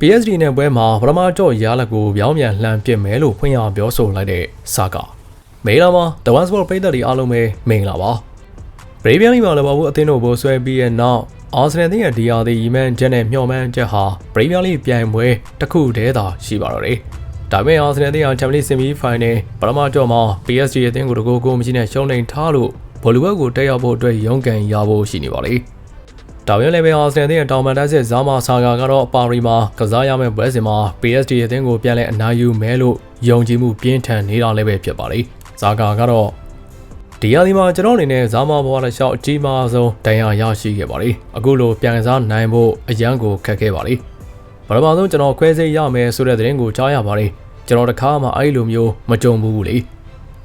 PSG နဲ့ပွဲမှာပထမကြော့ရလက်ကိုပြောင်းပြန်လှန်ပစ်မယ်လို့ဖွင့်ရပြောဆိုလိုက်တဲ့စာကမေလာမှာ The One Sport ပြည်သက်တွေအားလုံးပဲမင်္ဂလာပါဗရေဘီယန်လီမှာလည်းဘာဘူးအသင်းတို့ကိုဆွဲပြီးရဲ့နောက်အာဆင်နယ်ရဲ့ဒီယာဒီရီမန်ချက်နဲ့မျှော်မှန်းချက်ဟာဗရေဘီယန်လီပြိုင်ပွဲတစ်ခုတည်းသာရှိပါတော့တယ်ဒါပေမဲ့အာဆင်နယ်ရဲ့ချန်ပီယံလိဆီမီဖိုင်နယ်ပထမကြော့မှာ PSG အသင်းကိုတကူကိုမရှိနဲ့ရှုံးနိန်ထားလို့ဘောလူဘက်ကိုတက်ရောက်ဖို့အတွက်ရုန်းကန်ရဖို့ရှိနေပါလေ။ ဒါပေမဲ့လည်းပဲအာဆင်နယ်ရဲ့တောင်ပန်တက်စစ်ဇာမာဆာဂါကတော့ပါရီမှာကစားရမယ့်ပွဲစဉ်မှာ PSG အသင်းကိုပြန်လည်အနားယူမဲလို့ယုံကြည်မှုပြင်းထန်နေတာလည်းပဲဖြစ်ပါလေ။ဇာဂါကတော့ဒီရာဒီမှာကျွန်တော်အနေနဲ့ဇာမာဘွားလက်လျှောက်အကြီးမားဆုံးတန်ရာရရှိခဲ့ပါလေ။အခုလိုပြန်စားနိုင်ဖို့အရန်ကိုခက်ခဲပါလေ။ပထမဆုံးကျွန်တော်ခွဲစိတ်ရမယ်ဆိုတဲ့သတင်းကိုကြားရပါလေ။ကျွန်တော်တခါမှအဲ့လိုမျိုးမကြုံဘူးလေ။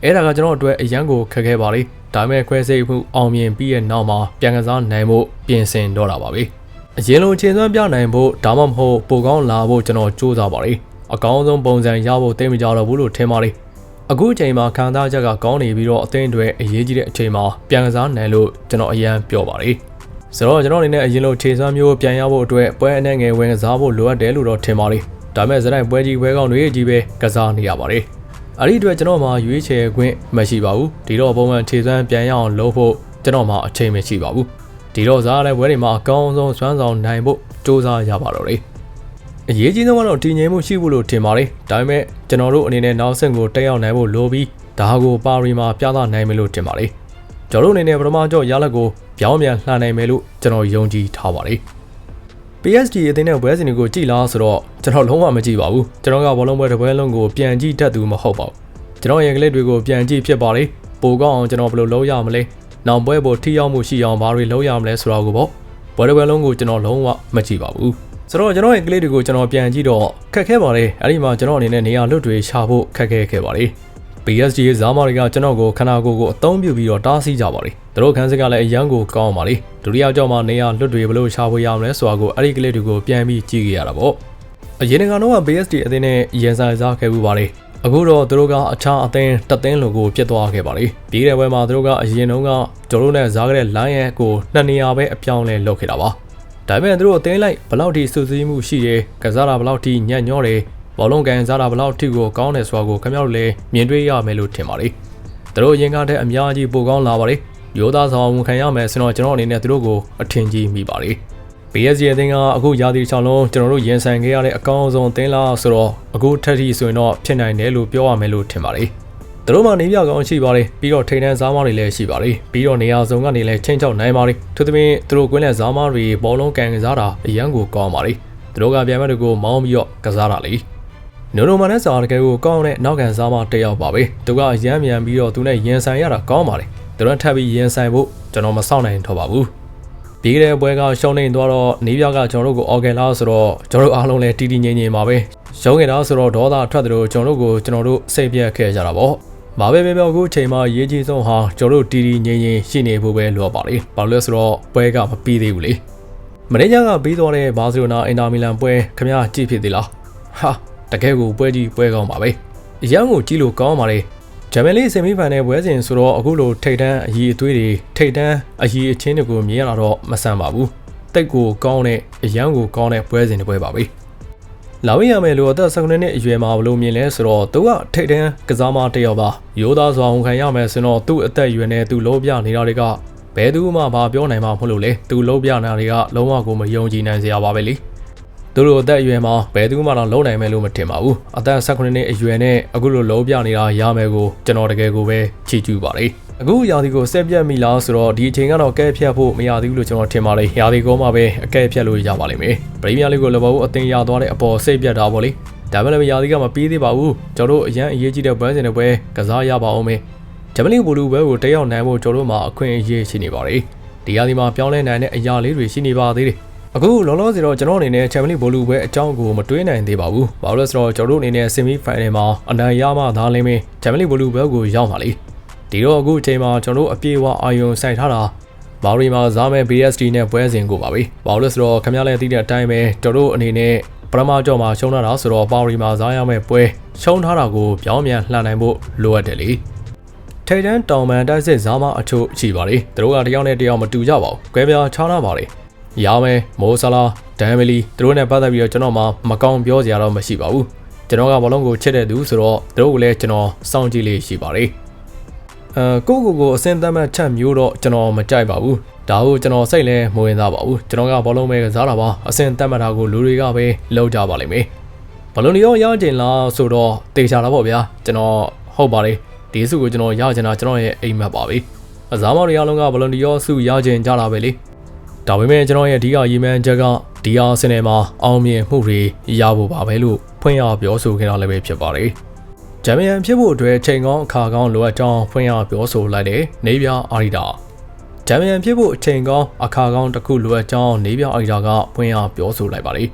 အဲ့ဒါကကျွန်တော်အတွက်အရန်ကိုခက်ခဲပါလေ။ဒါပေမဲ့ခွဲစိတ်မှုအောင်မြင်ပြီးရဲ့နောက်မှာပြန်ကစားနိုင်ဖို့ပြင်ဆင်တော့တာပါပဲ။အရင်လိုခြေစွမ်းပြနိုင်ဖို့ဒါမှမဟုတ်ပိုကောင်းလာဖို့ကျွန်တော်စူးစမ်းပါလေ။အကောင်းဆုံးပုံစံရဖို့တိတ်မကြတော့ဘူးလို့ထင်ပါလေ။အခုအချိန်မှာခံစားချက်ကကောင်းနေပြီးတော့အသင်းတွေအရေးကြီးတဲ့အချိန်မှာပြန်ကစားနိုင်လို့ကျွန်တော်အရန်ပြောပါလေ။ဆိုတော့ကျွန်တော်အနေနဲ့အရင်လိုခြေစွမ်းမျိုးပြန်ရဖို့အတွက်ပွဲအနှံ့ငယ်ဝင်ကစားဖို့လိုအပ်တယ်လို့တော့ထင်ပါလေ။ဒါပေမဲ့ဇတိုင်းပွဲကြီးပွဲကောင်းတွေကြီးပဲကစားနေရပါတယ်။ အဲ့ဒီအတွက်ကျွန်တော်မှရွေးချယ်ခွင့်မရှိပါဘူး။ဒီတော့ပုံမှန်ခြေစွမ်းပြန်ရအောင်လုပ်ဖို့ကျွန်တော်မှအချိန်မရှိပါဘူး။ဒီတော့ဇာတ်တဲ့ပွဲတွေမှာအကောင်းဆုံးစွမ်းဆောင်နိုင်ဖို့စူးစမ်းရပါတော့တယ်။အရေးကြီးဆုံးကတော့တည်ငြိမ်မှုရှိဖို့လို့ထင်ပါတယ်။ဒါပေမဲ့ကျွန်တော်တို့အနေနဲ့နောက်ဆက်ကိုတက်ရောက်နိုင်ဖို့လိုပြီးဒါကိုပါရီမှာပြသနိုင်မယ်လို့ထင်ပါတယ်။ကျွန်တော်တို့အနေနဲ့ပထမကြော့ရလက်ကိုပြောင်းပြန်လှန်နိုင်မယ်လို့ကျွန်တော်ယုံကြည်ထားပါတယ်။ PSG အသင်းနဲ့ပွဲစဉ်တွေကိုကြည်လားဆိုတော့ကျွန်တော်လုံးဝမကြည့်ပါဘူးကျွန်တော်ကဘောလုံးပွဲတစ်ပွဲလုံးကိုပြန်ကြည့်တတ်သူမဟုတ်ပါဘူးကျွန်တော်ရဲ့ကလေးတွေကိုပြန်ကြည့်ဖြစ်ပါလေပိုကောင်းအောင်ကျွန်တော်ဘယ်လိုလုပ်ရမလဲနောက်ပွဲပေါ်ထိရောက်မှုရှိအောင်ဘာတွေလုပ်ရမလဲဆိုတာကိုပေါ့ပွဲတစ်ပွဲလုံးကိုကျွန်တော်လုံးဝမကြည့်ပါဘူးဆိုတော့ကျွန်တော်ရဲ့ကလေးတွေကိုကျွန်တော်ပြန်ကြည့်တော့ခက်ခဲပါလေအဲ့ဒီမှာကျွန်တော်အနေနဲ့နေရာလွတ်တွေရှာဖို့ခက်ခဲခဲ့ပါလေ PSG ရဲ့ဇာမာတွေကကျွန်တော်ကိုခနာကိုကိုအသုံးပြုပြီးတော့တားဆီးကြပါလေ။သူတို့ခန်းစစ်ကလည်းအရန်ကိုကောင်းပါလေ။ဒုတိယကြောက်မှနေရလွတ်တွေဘလို့ရှာဖွေရမလဲဆိုတာကိုအဲ့ဒီကလေးတွေကိုပြန်ပြီးကြည့်ကြရတာပေါ့။အရင်ကတော့ PSG အသင်းနဲ့ရင်ဆိုင်စားခဲ့ဘူးပါလေ။အခုတော့သူတို့ကအခြားအသင်းတသင်းလိုကိုပြစ်သွားခဲ့ပါလေ။ပြီးတဲ့ဘက်မှာသူတို့ကအရင်တုန်းကကျွန်တော်တို့နဲ့ဇားခဲ့တဲ့ line ရဲ့ကိုနှစ်နေရာပဲအပြောင်းလဲလုပ်ခဲ့တာပါ။ဒါပေမဲ့သူတို့အသင်းလိုက်ဘလောက်ထိစူးစီးမှုရှိတယ်ကစားတာဘလောက်ထိညံ့ညောတယ် ဘောလုံးကန်စားတာဘလောက်ထိကိုကောင်းတယ်ဆိုတာကိုခင်ဗျားတို့လည်းမြင်တွေ့ရမယ်လို့ထင်ပါတယ်။သူတို့ရင်ကားတဲ့အများကြီးပိုကောင်းလာပါတယ်။ရိုးသားဆောင်ဝန်ခံရမယ်ဆိုတော့ကျွန်တော်အနေနဲ့သူတို့ကိုအထင်ကြီးမိပါတယ်။ PSG အသင်းကအခုရာသီချောင်းလုံးကျွန်တော်တို့ရင်ဆိုင်ခဲ့ရတဲ့အကောင်းဆုံးအသင်းလားဆိုတော့အခုထက်ထိဆိုရင်တော့ဖြစ်နိုင်တယ်လို့ပြောရမယ်လို့ထင်ပါတယ်။သူတို့မှနေပြကောင်းရှိပါတယ်ပြီးတော့ထိန်တန်းစားမတွေလည်းရှိပါတယ်ပြီးတော့နေရာစုံကနေလည်းချင်းချောက်နိုင်ပါတယ်သူသမင်းသူတို့ကွင်းလက်စားမတွေဘောလုံးကန်ကစားတာအရန်ကိုကောင်းပါတယ်သူတို့ကပြန်မဲ့တွေကိုမောင်းပြီးတော့ကစားတာလေ နိုနိုမန်နဲ့စာတကယ်ကိုကောင်းတဲ့နောက်ခံစားမတစ်ယောက်ပါပဲသူကရမ်းမြန်ပြီးတော့သူနဲ့ရင်ဆိုင်ရတာကောင်းပါလေသူတို့ထပ်ပြီးရင်ဆိုင်ဖို့ကျွန်တော်မစောင့်နိုင်တော့ပါဘူးပြီးတဲ့ပွဲကရှုံးနေသွားတော့နေပြကကျွန်တော်တို့ကိုအော်ဂန်လာဆိုတော့ကျွန်တော်တို့အားလုံးလည်းတီတီငိမ့်ငိမ့်ပါပဲရှုံးခဲ့တာဆိုတော့ဒေါသထွက်တယ်လို့ကျွန်တော်တို့ကိုကျွန်တော်တို့စိတ်ပြက်ခဲ့ကြတာပေါ့ဘာပဲပြောပြောအခုချိန်မှာရေးကြီးဆုံးဟာကျွန်တော်တို့တီတီငိမ့်ငိမ့်ရှိနေဖို့ပဲလိုပါလေဘာလို့လဲဆိုတော့ပွဲကမပြီးသေးဘူးလေမန်နေဂျာကပြီးသွားတဲ့ဘာစီလိုနာအင်တာမီလန်ပွဲခမရကြည့်ဖြစ်သေးလားဟာ တကယ်ကိုပွဲကြီးပွဲကောင်းပါပဲအရန်ကိုကြည့်လို့ကောင်းပါလေဂျမန်လေးဆီမီဖိုင်နယ်ပွဲစဉ်ဆိုတော့အခုလိုထိတ်တန်းအကြီးအသွေးတွေထိတ်တန်းအကြီးအချင်းတွေကိုမြင်ရတာတော့မဆန်ပါဘူးတိတ်ကိုကောင်းတဲ့အရန်ကိုကောင်းတဲ့ပွဲစဉ်တွေပွဲပါပဲလာဝင်ရမယ်လို့အသက်16နှစ်အရွယ်မှာဘလို့မြင်လဲဆိုတော့သူကထိတ်တန်းကစားမတစ်ယောက်ပါရိုးသားစွာဝန်ခံရမယ်ဆိုတော့သူ့အသက်အရွယ်နဲ့သူလုံးပြနေတာတွေကဘယ်သူမှမပြောနိုင်မှာမဟုတ်လို့လေသူလုံးပြနေတာတွေကလုံးဝကိုမယုံကြည်နိုင်စရာပါပဲလေ သူတို့အသက်အရွယ်မှာဘယ်သူမှတော့လုံနိုင်မယ်လို့မထင်ပါဘူးအသက်18နှစ်အရွယ်နဲ့အခုလိုလုံးပြနေတာရမယ်ကိုကျွန်တော်တကယ်ကိုပဲချီးကျူးပါတယ်အခုရာသီကိုဆက်ပြတ်မိလားဆိုတော့ဒီအချိန်ကတော့ကဲဖြတ်ဖို့မရသေးဘူးလို့ကျွန်တော်ထင်ပါတယ်ရာသီကောမှပဲအကဲဖြတ်လို့ရပါလိမ့်မယ်ပရီးမီးယားလိကိုလဘဘူးအသင်ရသွားတဲ့အပေါ်စိတ်ပြတ်တာပေါ့လေဒါပေမဲ့ရာသီကမပြီးသေးပါဘူးကျွန်တော်တို့အရန်အရေးကြီးတဲ့ဘန်းစင်တွေပဲကစားရပါအောင်မယ်ဂျမလီဘူလူဘဲကိုတက်ရောက်နိုင်ဖို့ကျွန်တော်တို့မှာအခွင့်အရေးရှိနေပါတယ်ဒီရာသီမှာပြောင်းလဲနိုင်တဲ့အရာလေးတွေရှိနေပါသေးတယ် အခုလောလောဆယ်တော့ကျွန်တော်အနေနဲ့ချန်ပီယံလိဘိုလူပွဲအကြောင်းကိုမတွေးနိုင်သေးပါဘူး။ဘာလို့လဲဆိုတော့ကျွန်တော်တို့အနေနဲ့ဆီမီဖိုင်နယ်မှာအနိုင်ရမှသာလင်းမင်းချန်ပီယံလိဘိုလူပွဲကိုရောက်ပါလိမ့်။ဒီတော့အခုအချိန်မှာကျွန်တော်တို့အပြေအဝအာယုံစိုက်ထားတာဘာရီမှာဇာမဲ BSD နဲ့ပွဲစဉ်ကိုပါပဲ။ဘာလို့လဲဆိုတော့ခင်ဗျားလည်းသိတဲ့အတိုင်းပဲကျွန်တော်တို့အနေနဲ့ပထမကြော့မှာရှုံးထားတာဆိုတော့ပါရီမှာဇာရမယ့်ပွဲရှုံးထားတာကိုပြောင်းပြန်လှန်နိုင်ဖို့လိုအပ်တယ်လေ။ထိတ်တန်းတောင်ပန်တိုက်စစ်ဇာမအချို့ရှိပါလေ။သူတို့ကတယောက်နဲ့တယောက်မတူကြပါဘူး။ကွဲပြားခြားနာပါလေ။ ရမယ်မိုးဆလာဒန်မီလီသူတို့နဲ့ပတ်သက်ပြီးတော့ကျွန်တော်မှမကောင်းပြောစရာတော့မရှိပါဘူးကျွန်တော်ကဘောလုံးကိုချစ်တဲ့သူဆိုတော့သူတို့ကိုလည်းကျွန်တော်စောင့်ကြည့်လေးရှိပါတယ်အဲကိုကိုကိုအစင်သတ်မှတ်ချက်မျိုးတော့ကျွန်တော်မကြိုက်ပါဘူးဒါကိုကျွန်တော်စိတ်လည်းမဝင်သားပါဘူးကျွန်တော်ကဘောလုံးပဲကစားတာပါအစင်သတ်မှတ်တာကိုလူတွေကပဲလောက်ကြပါလိမ့်မယ်ဘလုံးရောရကျင်လားဆိုတော့တေချာတာပေါ့ဗျာကျွန်တော်ဟုတ်ပါတယ်ဒီစုကိုကျွန်တော်ရကျင်တာကျွန်တော်ရဲ့အိမ်မက်ပါပဲအစားမော်တွေအားလုံးကဘလုံးရောစုရကျင်ကြတာပဲလေ ဒါပေမဲ့ကျွန်တော်ရဲ့အဓိကရည်မှန်းချက်ကဒီအာဆင်နယ်မှာအောင်မြင်မှုတွေရဖို့ပါပဲလို့ဖွင့်ရပြောဆိုခဲ့တာလည်းပဲဖြစ်ပါတယ်ဂျမ်မီယံဖြစ်ဖို့အတွက်ချိန်ကောင်းအခါကောင်းလိုအပ်ကြောင်းဖွင့်ရပြောဆိုလိုက်တဲ့နေပြအာရီတာဂျမ်မီယံဖြစ်ဖို့အချိန်ကောင်းအခါကောင်းတစ်ခုလိုအပ်ကြောင်းနေပြအာရီတာကဖွင့်ရပြောဆိုလိုက်ပါတယ်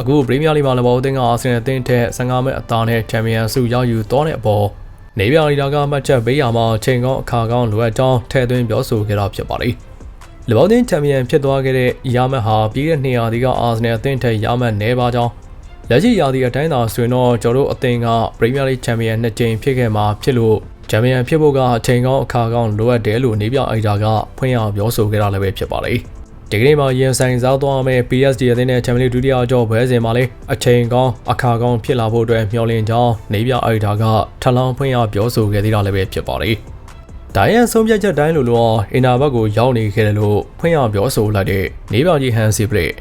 အခုပရီးမီးယားလိမှာလည်းဘောအသင်းကအာဆင်နယ်အသင်းထက်15မဲ့အသားနဲ့ချန်ပီယံဆုရယူသွားတဲ့အပေါ်နေပြရီတာကမှတ်ချက်ပေးရမှာချိန်ကောင်းအခါကောင်းလိုအပ်ကြောင်းထည့်သွင်းပြောဆိုခဲ့တာဖြစ်ပါတယ်။ လဘောတင်းချန်ပီယံဖြစ်သွားခဲ့တဲ့ယာမတ်ဟာပြီးတဲ့နှစ်ရာသီကအာဆင်နယ်အသင်းထက်ယာမတ်နေပါကြောင်းလက်ရှိရာသီအတိုင်းသာဆိုရင်တော့ကျွန်တော်တို့အသင်းကပရီးမီးယားလိချန်ပီယံနှစ်ကြိမ်ဖြစ်ခဲ့မှာဖြစ်လို့ချန်ပီယံဖြစ်ဖို့ကအချိန်ကောင်းအခါကောင်းလိုအပ်တယ်လို့နေပြအိုက်တာကဖွင့်ရပြောဆိုခဲ့တာလည်းပဲဖြစ်ပါတယ်။ဒီကနေ့မှာရင်ဆိုင်စားသွားမယ့် PSD အသင်းနဲ့ချန်ပီယံဒုတိယကြောဘွဲစဉ်မှာလည်းအချိန်ကောင်းအခါကောင်းဖြစ်လာဖို့အတွက်မျှော်လင့်ကြောင်းနေပြအိုက်တာကထပ်လောင်းဖွင့်ရပြောဆိုခဲ့သေးတာလည်းပဲဖြစ်ပါတယ်။ ဒိုင်ယန်ဆုံးဖြတ်ချက်တိုင်းလိုလိုအင်နာဘက်ကိုရောက်နေခဲ့တယ်လို့ဖွင့်ရပြောဆိုလိုက်တဲ့နေပြောင်ကြီးဟန်စီပလက်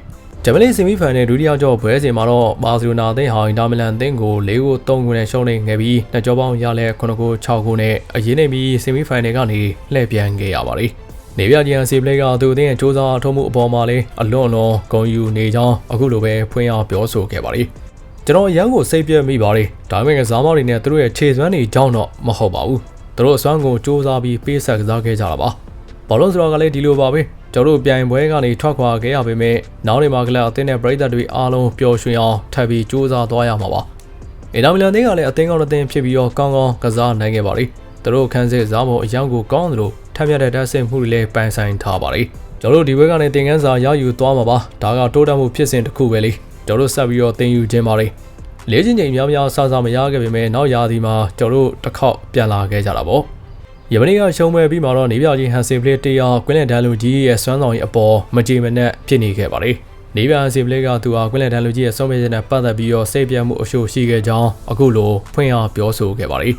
ဂျမလီဆီမီဖန်နဲ့ဒုတိယကြောဘွဲစဉ်မှာတော့ဘာစီလိုနာအသင်းဟာအင်တာမီလန်အသင်းကို၄ဂိုး၃ဂိုးနဲ့ရှုံးနေခဲ့ပြီးနှစ်ကြောပေါင်းရလဲ9ဂိုး6ဂိုးနဲ့အရေးနေပြီးဆီမီဖိုင်နယ်ကနေလှည့်ပြန်ခဲ့ရပါတယ်။နေပြကြီးအစီပလက်ကသူအသင်းရဲ့စ조사ထုံးမှုအပေါ်မှာလည်းအလွန်အလွန်ဂုဏ်ယူနေကြောင်းအခုလိုပဲဖွင့်ရပြောဆိုခဲ့ပါတယ်။ကျွန်တော်ရန်ကိုစိတ်ပြည့်မိပါတယ်။ဒါပေမဲ့ကစားမောက်တွေနဲ့သူတို့ရဲ့ခြေစွမ်းတွေကြောင်းတော့မဟုတ်ပါဘူး။ သူတို့အစွမ်းကိုစ조사ပြီးပေးဆက်ကစားခဲ့ကြတာပါ။ဘောလုံးစတော့ကလည်းဒီလိုပါပဲ။ကျွန်တော်တို့ပြိုင်ပွဲကနေထွက်ခွာခဲ့ရပေမဲ့နောက်နေမှာကလပ်အသင်းနဲ့ပရိသတ်တွေအားလုံးပျော်ရွှင်အောင်ထပ်ပြီးစူးစမ်းသွားရမှာပါ။အင်တာမီလန်အသင်းကလည်းအသင်းကောင်းအသင်းဖြစ်ပြီးတော့ကောင်းကောင်းကစားနိုင်ခဲ့ပါလိမ့်။သူတို့ခန်းစစ်စားဖို့အယောင်ကိုကောင်းသလိုထပ်မြတ်တဲ့တက်ဆင့်မှုတွေလည်းပိုင်ဆိုင်ထားပါလိမ့်။ကျွန်တော်တို့ဒီဘက်ကနေသင်ခန်းစာရယူသွားမှာပါ။ဒါကတိုးတက်မှုဖြစ်စဉ်တစ်ခုပဲလေ။ကျွန်တော်တို့ဆက်ပြီးတော့သင်ယူခြင်းပါလိမ့်။ လေးချင်းချိန်များများဆဆမရခဲ့ပေမဲ့နောက်ရာသီမှာကျွန်တော်တို့တစ်ခေါက်ပြန်လာခဲ့ကြတာပေါ့။ယမနီကရှုံးမဲ့ပြီးမှတော့နေပြချင်းဟန်စီပလေးတယောက်ကွင်းလန်ဒန်လူကြီးရဲ့စွမ်းဆောင်ရည်အပေါ်မကြေမနက်ဖြစ်နေခဲ့ပါတယ်။နေပြဟန်စီပလေးကသူဟာကွင်းလန်ဒန်လူကြီးရဲ့ဆုံးဖြတ်ချက်နဲ့ပတ်သက်ပြီးတော့စိတ်ပြတ်မှုအရှို့ရှိခဲ့ကြောင်းအခုလိုဖွင့်အားပြောဆိုခဲ့ပါတယ်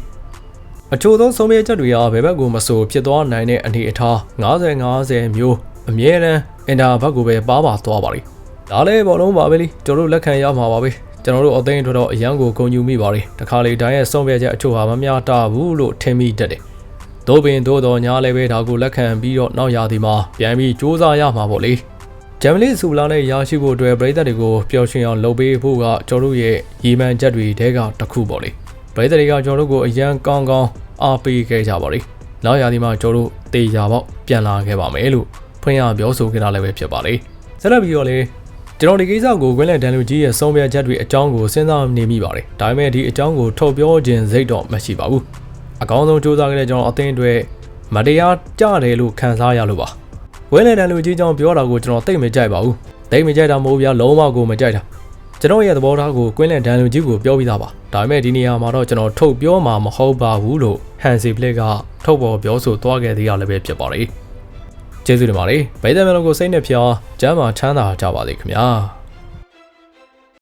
။အချို့သောဆုံးဖြတ်ချက်တွေဟာဘယ်ဘက်ကိုမဆိုဖြစ်သွားနိုင်တဲ့အနေအထား90-90မျိုးအမြဲတမ်းအင်တာဘက်ကိုပဲပါပါသွားပါလိမ့်။ဒါလည်းဘောလုံးပါပဲလေကျွန်တော်တို့လက်ခံရမှာပါပဲ။ ကျွန်တော်တို့အသိန်းတို့တော့အရန်ကိုဂုဏ်ယူမိပါတယ်။တခါလေတိုင်းရဲ့ဆုံးဖြတ်ချက်အချို့ဟာမမျှတဘူးလို့ထင်မိတတ်တယ်။သို့ပင်သို့တော်ညာလည်းပဲဒါကိုလက်ခံပြီးတော့နောက်ရာသီမှာပြန်ပြီးစူးစမ်းရမှာပေါ့လေဂျမ်မလီဆူလာနဲ့ရရှိဖို့အတွက်ပြည်သက်တွေကိုပျော်ရွှင်အောင်လုပ်ပေးဖို့ကကျွန်တော်တို့ရဲ့ရည်မှန်းချက်တွေတဲကတစ်ခုပေါ့လေပြည်သက်တွေကကျွန်တော်တို့ကိုအရန်ကောင်းကောင်းအားပေးခဲ့ကြပါလေနောက်ရာသီမှာကျွန်တော်တို့တေချာပေါက်ပြန်လာခဲ့ပါမယ်လို့ဖွင့်ရပြောဆိုခဲ့တာလည်းပဲဖြစ်ပါလေဆက်လက်ပြီးတော့လေ ကျွန်တော်ဒီကိစ္စကိုကွင်းလန်ဒန်လူကြီးရဲ့ဆုံးဖြတ်ချက်တွေအကြောင်းကိုစဉ်းစားနေမိပါတယ်ဒါပေမဲ့ဒီအကြောင်းကိုထုတ်ပြောခြင်းစိတ်တော့မရှိပါဘူးအကောင်းဆုံးစူးစမ်းခဲ့တဲ့ကျွန်တော်အသင်းတွေမတရားကြတယ်လို့ခံစားရလို့ပါဝဲလန်တန်လူကြီးကြောင့်ပြောတာကိုကျွန်တော်သိမကြိုက်ပါဘူးသိမကြိုက်တာမဟုတ်ဗျာလုံးဝကိုမကြိုက်တာကျွန်တော်ရဲ့သဘောထားကိုကွင်းလန်ဒန်လူကြီးကိုပြောပြီးသားပါဒါပေမဲ့ဒီနေရာမှာတော့ကျွန်တော်ထုတ်ပြောမှာမဟုတ်ပါဘူးလို့ဟန်စီပလက်ကထုတ်ပေါ်ပြောဆိုသွားခဲ့သေးရလည်းပဲဖြစ်ပါတယ် ကျေးဇူးတင်ပါတယ်ဗိုက်တယ်မလုံးကိုစိတ်နဲ့ဖျားကျမ်းမာချမ်းသာကြပါစေခင်ဗျာ